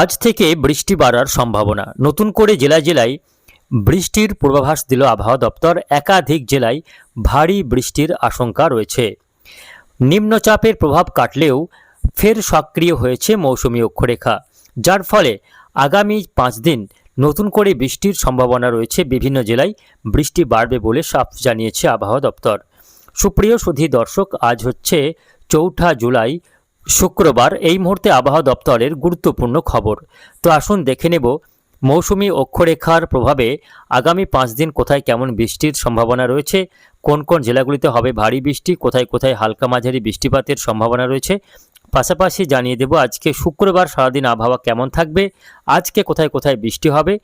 আজ থেকে বৃষ্টি বাড়ার সম্ভাবনা। নতুন করে জেলায় জেলায় বৃষ্টির পূর্বাভাস দিল আবহাওয়া দপ্তর। একাধিক জেলায় ভারী বৃষ্টির আশঙ্কা রয়েছে। নিম্নচাপের প্রভাব কাটলেও ফের সক্রিয় হয়েছে মৌসুমি অক্ষরেখা, যার ফলে আগামী পাঁচ দিন নতুন করে বৃষ্টির সম্ভাবনা রয়েছে। বিভিন্ন জেলায় বৃষ্টি বাড়বে বলে সাফ জানিয়েছে আবহাওয়া দপ্তর। সুপ্রিয় সুধী দর্শক, আজ হচ্ছে চৌঠা জুলাই শুক্রবার এই মুহূর্তে আবহাওয়া দপ্তরের গুরুত্বপূর্ণ খবর। তো আসুন দেখে নেব মৌসুমি অক্ষরেখার প্রভাবে আগামী পাঁচ দিন কোথায় কেমন বৃষ্টির সম্ভাবনা রয়েছে, কোন কোন জেলাগুলিতে হবে ভারী বৃষ্টি, কোথায় কোথায় হালকা মাঝারি বৃষ্টিপাতের সম্ভাবনা রয়েছে। পাশাপাশি জানিয়ে দেব আজকে শুক্রবার সারাদিন আবহাওয়া কেমন থাকবে, আজকে কোথায় কোথায় বৃষ্টি হবে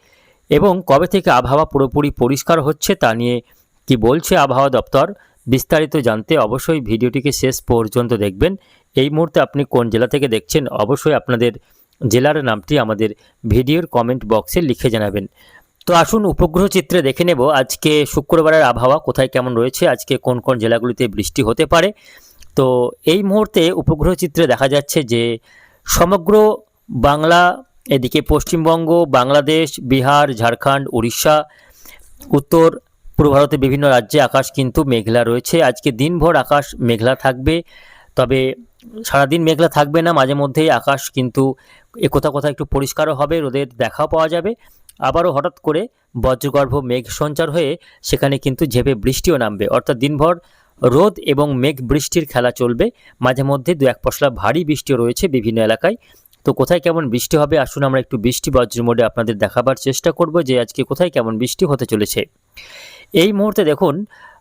এবং কবে থেকে আবহাওয়া পুরোপুরি পরিষ্কার হচ্ছে তা নিয়ে কি বলছে আবহাওয়া দপ্তর, বিস্তারিত জানতে অবশ্যই ভিডিওটিকে শেষ পর্যন্ত দেখবেন। এই মুহূর্তে আপনি কোন জেলা থেকে দেখছেন, অবশ্যই আপনাদের জেলার নামটি আমাদের ভিডিওর কমেন্ট বক্সে লিখে জানাবেন। তো আসুন উপগ্রহ চিত্রে দেখে নেব, আজকে শুক্রবারের আবহাওয়া কোথায় কেমন রয়েছে, আজকে কোন কোন জেলাগুলিতে বৃষ্টি হতে পারে। তো এই মুহূর্তে উপগ্রহ চিত্রে দেখা যাচ্ছে যে সমগ্র বাংলা, এদিকে পশ্চিমবঙ্গ, বাংলাদেশ, বিহার, ঝাড়খণ্ড, উড়িষ্যা, উত্তর, পূর্ব ভারতের বিভিন্ন রাজ্যে আকাশ কিন্তু মেঘলা রয়েছে। আজকে দিনভর আকাশ মেঘলা থাকবে, তবে সারাদিন মেঘলা থাকবে না, মাঝে মধ্যেই আকাশ কিন্তু এ কোথাও কোথাও একটু পরিষ্কারও হবে রোদের দেখাও পাওয়া যাবে। আবারও হঠাৎ করে বজ্রগর্ভ মেঘ সঞ্চার হয়ে সেখানে কিন্তু ঝেপে বৃষ্টিও নামবে। অর্থাৎ দিনভর রোদ এবং মেঘ বৃষ্টির খেলা চলবে। মাঝে মধ্যে দু এক পশলা ভারী বৃষ্টিও রয়েছে বিভিন্ন এলাকায়। তো কোথায় কেমন বৃষ্টি হবে? আসুন আমরা একটু বৃষ্টি বজ্র মোডে আপনাদের দেখাবার চেষ্টা করব যে আজকে কোথায় কেমন বৃষ্টি হতে চলেছে। এই মুহূর্তে দেখুন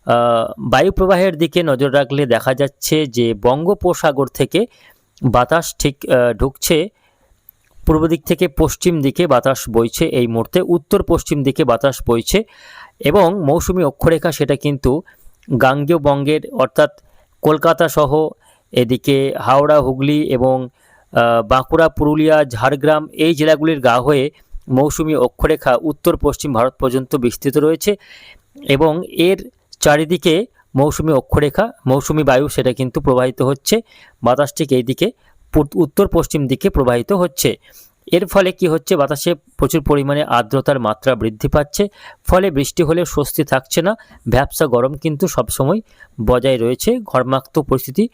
আহ, বায়ু প্রবাহের দিকে নজর রাখলে দেখা যাচ্ছে যে বঙ্গোপসাগর থেকে বাতাস ঠিক ঢুকছে। পূর্ব দিক থেকে পশ্চিম দিকে বাতাস বইছে এই মুহূর্তে উত্তর পশ্চিম দিকে বাতাস বইছে এবং মৌসুমি অক্ষরেখা সেটা কিন্তু গাঙ্গেয় বঙ্গের অর্থাৎ কলকাতা সহ এদিকে হাওড়া হুগলি এবং বাঁকুড়া পুরুলিয়া ঝাড়গ্রাম এই জেলাগুলির গা হয়ে মৌসুমি অক্ষরেখা উত্তর পশ্চিম ভারত পর্যন্ত বিস্তৃত রয়েছে এবং এর চারিদিকে মৌসুমি অক্ষরেখা, মৌসুমি বায়ু সেটা কিন্তু প্রবাহিত হচ্ছে। বাতাস ঠিক এই দিকে উত্তর পশ্চিম দিকে প্রবাহিত হচ্ছে। এর ফলে কি হচ্ছে? বাতাসে প্রচুর পরিমাণে আর্দ্রতার মাত্রা বৃদ্ধি পাচ্ছে। ফলে বৃষ্টি হলে স্বস্তি থাকছে না। ভ্যাবসা গরম কিন্তু সবসময় বজায় রয়েছে। ঘর্মাক্ত পরিস্থিতি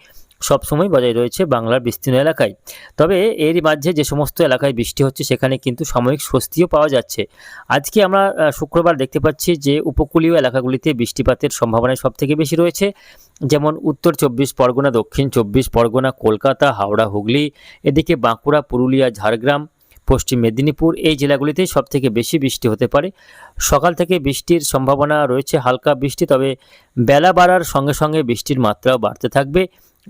সবসময় বজায় রয়েছে বাংলার বিস্তীর্ণ এলাকায়। তবে এরই মাঝে যে সমস্ত এলাকায় বৃষ্টি হচ্ছে, সেখানে কিন্তু সাময়িক স্বস্তিও পাওয়া যাচ্ছে। আজকে আমরা শুক্রবার দেখতে পাচ্ছি যে উপকূলীয় এলাকাগুলিতে বৃষ্টিপাতের সম্ভাবনা সব থেকে বেশি রয়েছে। যেমন উত্তর চব্বিশ পরগনা, দক্ষিণ চব্বিশ পরগনা, কলকাতা, হাওড়া, হুগলি, এদিকে বাঁকুড়া, পুরুলিয়া, ঝাড়গ্রাম, পশ্চিম মেদিনীপুর এই জেলাগুলিতে সব থেকে বেশি বৃষ্টি হতে পারে। সকাল থেকে বৃষ্টির সম্ভাবনা রয়েছে হালকা বৃষ্টি, তবে বেলা বাড়ার সঙ্গে সঙ্গে বৃষ্টির মাত্রাও বাড়তে থাকবে।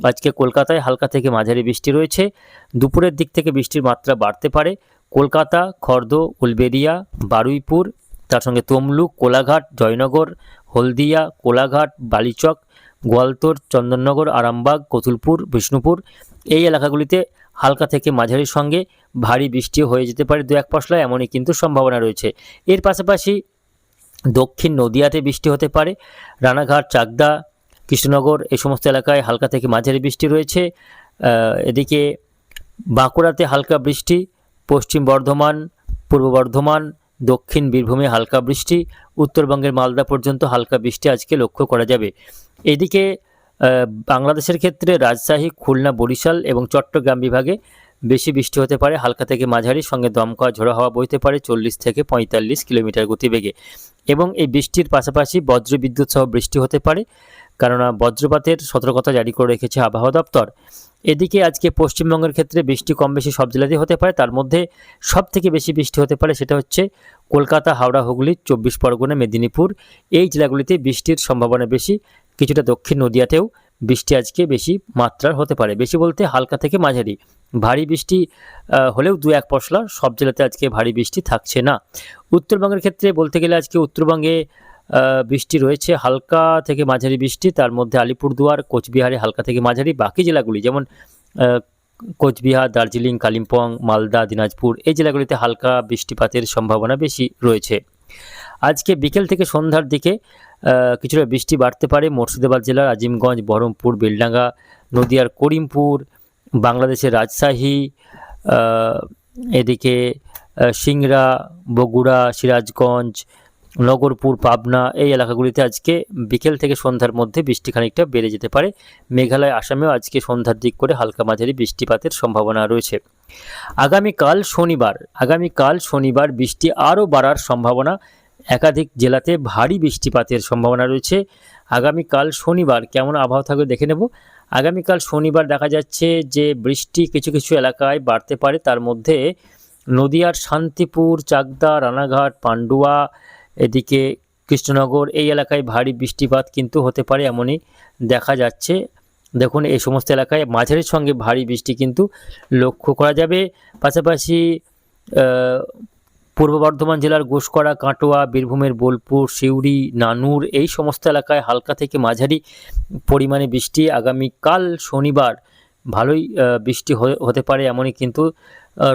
আজকে কলকাতায় হালকা থেকে মাঝারি বৃষ্টি রয়েছে। দুপুরের দিক থেকে বৃষ্টির মাত্রা বাড়তে পারে। কলকাতা, খর্দ উলবেরিয়া বারুইপুর, তার সঙ্গে তমলুক, কোলাঘাট, জয়নগর, হলদিয়া, কোলাঘাট, বালিচক, গোয়ালতোর, চন্দননগর, আরামবাগ, কতুলপুর, বিষ্ণুপুর এই এলাকাগুলিতে হালকা থেকে মাঝারির সঙ্গে ভারী বৃষ্টিও হয়ে যেতে পারে দু এক পশলা এমনই কিন্তু সম্ভাবনা রয়েছে। এর পাশাপাশি দক্ষিণ নদিয়াতে বৃষ্টি হতে পারে। রানাঘাট, চাকদা কৃষ্ণনগর, এই সমস্ত এলাকায় হালকা থেকে মাঝারি বৃষ্টি রয়েছে। এদিকে বাঁকুড়াতে হালকা বৃষ্টি, পশ্চিম বর্ধমান, পূর্ব বর্ধমান, দক্ষিণ বীরভূমে হালকা বৃষ্টি, উত্তরবঙ্গের মালদা পর্যন্ত হালকা বৃষ্টি আজকে লক্ষ্য করা যাবে। এদিকে বাংলাদেশের ক্ষেত্রে রাজশাহী, খুলনা, বরিশাল এবং চট্টগ্রাম বিভাগে বেশি বৃষ্টি হতে পারে, হালকা থেকে মাঝারি, সঙ্গে দমকা, ঝোড়ো হাওয়া বইতে পারে চল্লিশ থেকে পঁয়তাল্লিশ কিলোমিটার গতিবেগে। এবং এই বৃষ্টির পাশাপাশি বজ্রবিদ্যুৎ সহ বৃষ্টি হতে পারে। কেননা বজ্রপাতের সতর্কতা জারি করে রেখেছে আবহাওয়া দপ্তর। এদিকে আজকে পশ্চিমবঙ্গের ক্ষেত্রে বৃষ্টি কম বেশি সব জেলাতেই হতে পারে। তার মধ্যে সব থেকে বেশি বৃষ্টি হতে পারে সেটা হচ্ছে কলকাতা, হাওড়া, হুগলি, চব্বিশ পরগনা, মেদিনীপুর। এই জেলাগুলিতে বৃষ্টির সম্ভাবনা বেশি। কিছুটা দক্ষিণ নদিয়াতেও বৃষ্টি আজকে বেশি মাত্রার হতে পারে। বেশি বলতে হালকা থেকে মাঝারি। ভারী বৃষ্টি হলেও দু এক পশলা সব জেলাতে আজকে ভারী বৃষ্টি থাকছে না। উত্তরবঙ্গের ক্ষেত্রে বলতে গেলে আজকে উত্তরবঙ্গে বৃষ্টি রয়েছে, হালকা থেকে মাঝারি বৃষ্টি, তার মধ্যে আলিপুরদুয়ার, কোচবিহারে হালকা থেকে মাঝারি, বাকি জেলাগুলি যেমন কোচবিহার, দার্জিলিং, কালিম্পং, মালদা, দিনাজপুর, এই জেলাগুলিতে হালকা বৃষ্টিপাতের সম্ভাবনা বেশি রয়েছে। আজকে বিকেল থেকে সন্ধ্যার দিকে কিছুটা বৃষ্টি বাড়তে পারে মুর্শিদাবাদ জেলার আজিমগঞ্জ, বহরমপুর, বেলডাঙ্গা, নদিয়ার করিমপুর, বাংলাদেশের রাজশাহী এদিকে সিংড়া, বগুড়া, সিরাজগঞ্জ নগরপুর, পাবনা এই এলাকাগুলিতে আজকে বিকেল থেকে সন্ধ্যার মধ্যে বৃষ্টি খানিকটা বেড়ে যেতে পারে। মেঘালয়, আসামেও আজকে সন্ধ্যার দিক করে হালকা মাঝারি বৃষ্টিপাতের সম্ভাবনা রয়েছে। আগামীকাল শনিবার আগামীকাল শনিবার বৃষ্টি আরও বাড়ার সম্ভাবনা। একাধিক জেলাতে ভারী বৃষ্টিপাতের সম্ভাবনা রয়েছে। আগামীকাল শনিবার কেমন আবহাওয়া থাকবে দেখে নেব। আগামীকাল শনিবার দেখা যাচ্ছে যে বৃষ্টি কিছু কিছু এলাকায় বাড়তে পারে। তার মধ্যে নদিয়ার শান্তিপুর, চাকদা, রানাঘাট, পান্ডুয়া এদিকে কৃষ্ণনগর এই এলাকায় ভারী বৃষ্টিপাত কিন্তু হতে পারে এমনই দেখা যাচ্ছে। দেখুন, এই সমস্ত এলাকায় মাঝারির সঙ্গে ভারী বৃষ্টি কিন্তু লক্ষ্য করা যাবে। পাশাপাশি পূর্ব বর্ধমান জেলার গোসকরা কাটোয়া, বীরভূমের বোলপুর, সিউড়ি, নানুর এই সমস্ত এলাকায় হালকা থেকে মাঝারি পরিমাণে বৃষ্টি আগামীকাল শনিবার ভালোই বৃষ্টি হতে পারে এমনই কিন্তু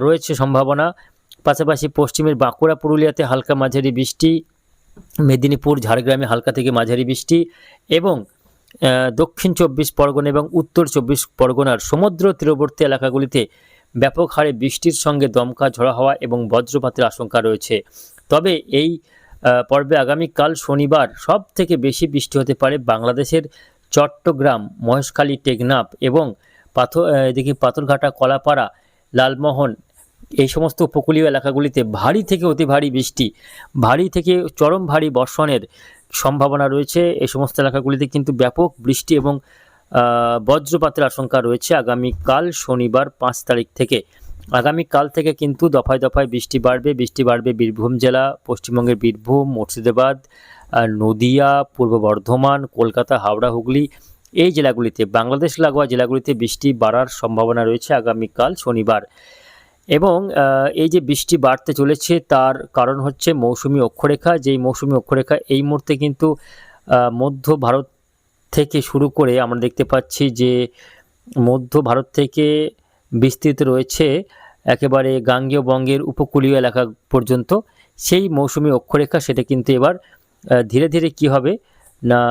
রয়েছে সম্ভাবনা। পাশাপাশি পশ্চিমের বাঁকুড়া, পুরুলিয়াতে হালকা মাঝারি বৃষ্টি মেদিনীপুর, ঝাড়গ্রামে হালকা থেকে মাঝারি বৃষ্টি এবং দক্ষিণ চব্বিশ পরগনা এবং উত্তর চব্বিশ পরগনার সমুদ্র তীরবর্তী এলাকাগুলিতে ব্যাপক হারে বৃষ্টির সঙ্গে দমকা ঝড়া হওয়া এবং বজ্রপাতের আশঙ্কা রয়েছে। তবে এই পর্বে আগামীকাল শনিবার সব থেকে বেশি বৃষ্টি হতে পারে বাংলাদেশের চট্টগ্রাম, মহেশখালী, টেকনাফ এবং পাথর এদিকে পাথরঘাটা, কলাপাড়া, লালমোহন এই সমস্ত উপকূলীয় এলাকাগুলিতে ভারী থেকে অতি ভারী বৃষ্টি, ভারী থেকে চরম ভারী বর্ষণের সম্ভাবনা রয়েছে। এই সমস্ত এলাকাগুলিতে কিন্তু ব্যাপক বৃষ্টি এবং বজ্রপাতের আশঙ্কা রয়েছে আগামীকাল শনিবার পাঁচ তারিখ থেকে। আগামীকাল থেকে কিন্তু দফায় দফায় বৃষ্টি বাড়বে। বৃষ্টি বাড়বে বীরভূম জেলা, পশ্চিমবঙ্গের বীরভূম, মুর্শিদাবাদ নদিয়া, পূর্ব বর্ধমান, কলকাতা, হাওড়া, হুগলি। এই জেলাগুলিতে, বাংলাদেশ লাগোয়া জেলাগুলিতে বৃষ্টি বাড়ার সম্ভাবনা রয়েছে আগামীকাল শনিবার। এবং এই যে বৃষ্টি বাড়তে চলেছে তার কারণ হচ্ছে মৌসুমি অক্ষরেখা। যেই মৌসুমি অক্ষরেখা এই মুহূর্তে কিন্তু মধ্য ভারত থেকে শুরু করে আমরা দেখতে পাচ্ছি যে, মধ্য ভারত থেকে বিস্তৃত রয়েছে একেবারে গাঙ্গেয় বঙ্গের উপকূলীয় এলাকা পর্যন্ত। সেই মৌসুমি অক্ষরেখা সেটা কিন্তু এবার ধীরে ধীরে কি হবে না,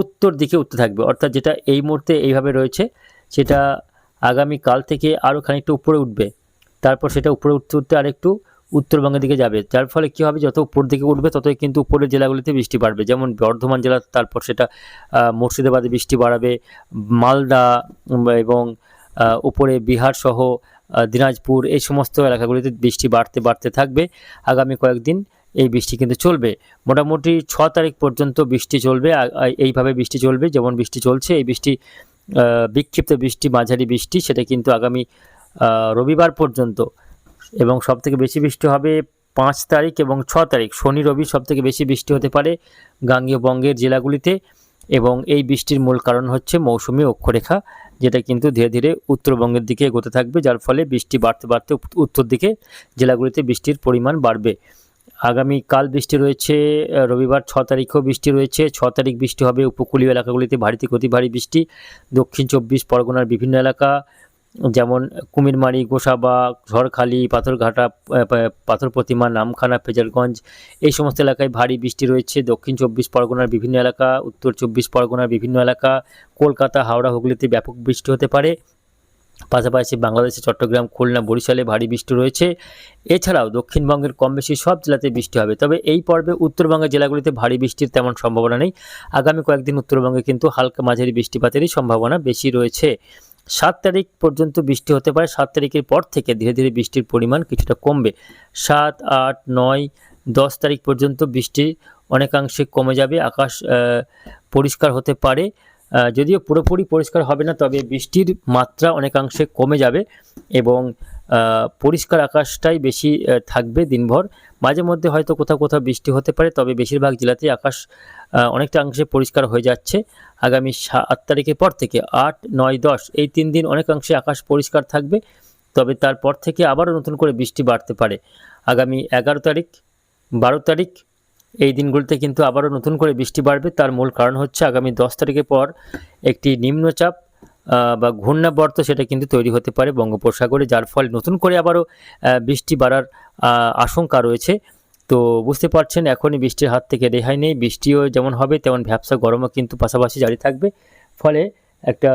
উত্তর দিকে উঠতে থাকবে। অর্থাৎ যেটা এই মুহূর্তে এইভাবে রয়েছে, সেটা আগামী কাল থেকে আরও খানিকটা উপরে উঠবে। তারপর সেটা উপরে উঠতে উঠতে আরেকটু উত্তরবঙ্গের দিকে যাবে। যার ফলে কী হবে? যত উপর দিকে উঠবে, ততই কিন্তু উপরের জেলাগুলিতে বৃষ্টি বাড়বে। যেমন বর্ধমান জেলা, তারপর সেটা মুর্শিদাবাদে বৃষ্টি বাড়াবে। মালদা এবং উপরে বিহার সহ দিনাজপুর, এই সমস্ত এলাকাগুলিতে বৃষ্টি বাড়তে বাড়তে থাকবে। আগামী কয়েকদিন এই বৃষ্টি কিন্তু চলবে। মোটামুটি ছ তারিখ পর্যন্ত বৃষ্টি চলবে। এইভাবে বৃষ্টি চলবে। যেমন বৃষ্টি চলছে, এই বৃষ্টি বিক্ষিপ্ত বৃষ্টি, মাঝারি বৃষ্টি, সেটা কিন্তু আগামী রবিবার পর্যন্ত। এবং সবথেকে বেশি বৃষ্টি হবে পাঁচ তারিখ এবং ছ তারিখ। শনি, রবি সবথেকে বেশি বৃষ্টি হতে পারে গাঙ্গেয় বঙ্গের জেলাগুলিতে এবং এই বৃষ্টির মূল কারণ হচ্ছে মৌসুমি অক্ষরেখা, যেটা কিন্তু ধীরে ধীরে উত্তরবঙ্গের দিকে এগোতে থাকবে, যার ফলে বৃষ্টি বাড়তে বাড়তে উত্তর দিকে জেলাগুলিতে বৃষ্টির পরিমাণ বাড়বে। আগামী কাল বৃষ্টি রয়েছে রবিবার ছ তারিখেও বৃষ্টি রয়েছে। ছ তারিখ বৃষ্টি হবে উপকূলীয় এলাকাগুলিতে ভারী অতি ভারী বৃষ্টি। দক্ষিণ চব্বিশ পরগনার বিভিন্ন এলাকা যেমন কুমিরমারি, গোসাবা, ঝড়খালি, পাথরঘাটা পাথর প্রতিমা নামখানা ফেজারগঞ্জ এই সমস্ত এলাকায় ভারী বৃষ্টি রয়েছে। দক্ষিণ চব্বিশ পরগনার বিভিন্ন এলাকা, উত্তর চব্বিশ পরগনার বিভিন্ন এলাকা, কলকাতা, হাওড়া, হুগলিতে ব্যাপক বৃষ্টি হতে পারে। পাশাপাশি বাংলাদেশে চট্টগ্রাম, খুলনা, বরিশালে ভারী বৃষ্টি রয়েছে। এছাড়াও দক্ষিণবঙ্গের কম বেশি সব জেলাতে বৃষ্টি হবে, তবে এই পর্বে উত্তরবঙ্গের জেলাগুলিতে ভারী বৃষ্টির তেমন সম্ভাবনা নেই। আগামী কয়েকদিন উত্তরবঙ্গে কিন্তু হালকা মাঝারি বৃষ্টিপাতেরই সম্ভাবনা বেশি রয়েছে। সাত তারিখ পর্যন্ত বৃষ্টি হতে পারে। সাত তারিখের পর থেকে ধীরে ধীরে বৃষ্টির পরিমাণ কিছুটা কমবে। সাত, আট, নয়, দশ তারিখ পর্যন্ত বৃষ্টি অনেকাংশে কমে যাবে। আকাশ পরিষ্কার হতে পারে। যদিও পুরোপুরি পরিষ্কার হবে না, তবে বৃষ্টির মাত্রা অনেকাংশে কমে যাবে এবং পরিষ্কার আকাশটাই বেশি থাকবে দিনভর। মাঝে মধ্যে হয়তো কোথাও কোথাও বৃষ্টি হতে পারে, তবে বেশিরভাগ জেলাতেই আকাশ অনেকটা অংশে পরিষ্কার হয়ে যাচ্ছে। আগামী সাত তারিখের পর থেকে আট, নয়, দশ, এই তিন দিন অনেকাংশে আকাশ পরিষ্কার থাকবে, তবে তারপর থেকে আবারও নতুন করে বৃষ্টি বাড়তে পারে। আগামী এগারো তারিখ, বারো তারিখ, এই দিনগুলিতে কিন্তু আবারও নতুন করে বৃষ্টি বাড়বে। তার মূল কারণ হচ্ছে আগামী দশ তারিখের পর একটি নিম্নচাপ বা ঘূর্ণাবর্ত সেটা কিন্তু তৈরি হতে পারে বঙ্গোপসাগরে, যার ফলে নতুন করে আবারও বৃষ্টি বাড়ার আশঙ্কা রয়েছে। তো বুঝতে পারছেন, এখনই বৃষ্টির হাত থেকে রেহাই নেই। বৃষ্টিও যেমন হবে, তেমন ভ্যাবসা গরমও কিন্তু পাশাপাশি জারি থাকবে। ফলে একটা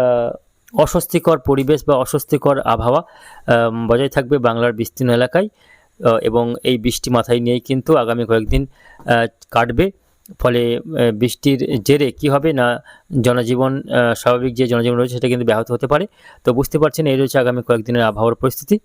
অস্বস্তিকর পরিবেশ বা অস্বস্তিকর আবহাওয়া বজায় থাকবে বাংলার বিস্তীর্ণ এলাকায়। এবং এই বৃষ্টি মাথায় নিয়েই কিন্তু আগামী কয়েকদিন কাটবে। ফলে বৃষ্টির জেরে কি হবে না জনজীবন স্বাভাবিক যে জনজীবন রয়েছে সেটা কিন্তু ব্যাহত হতে পারে। তো বুঝতে পারছেন, এই রয়েছে আগামী কয়েকদিনের আবহাওয়ার পরিস্থিতি।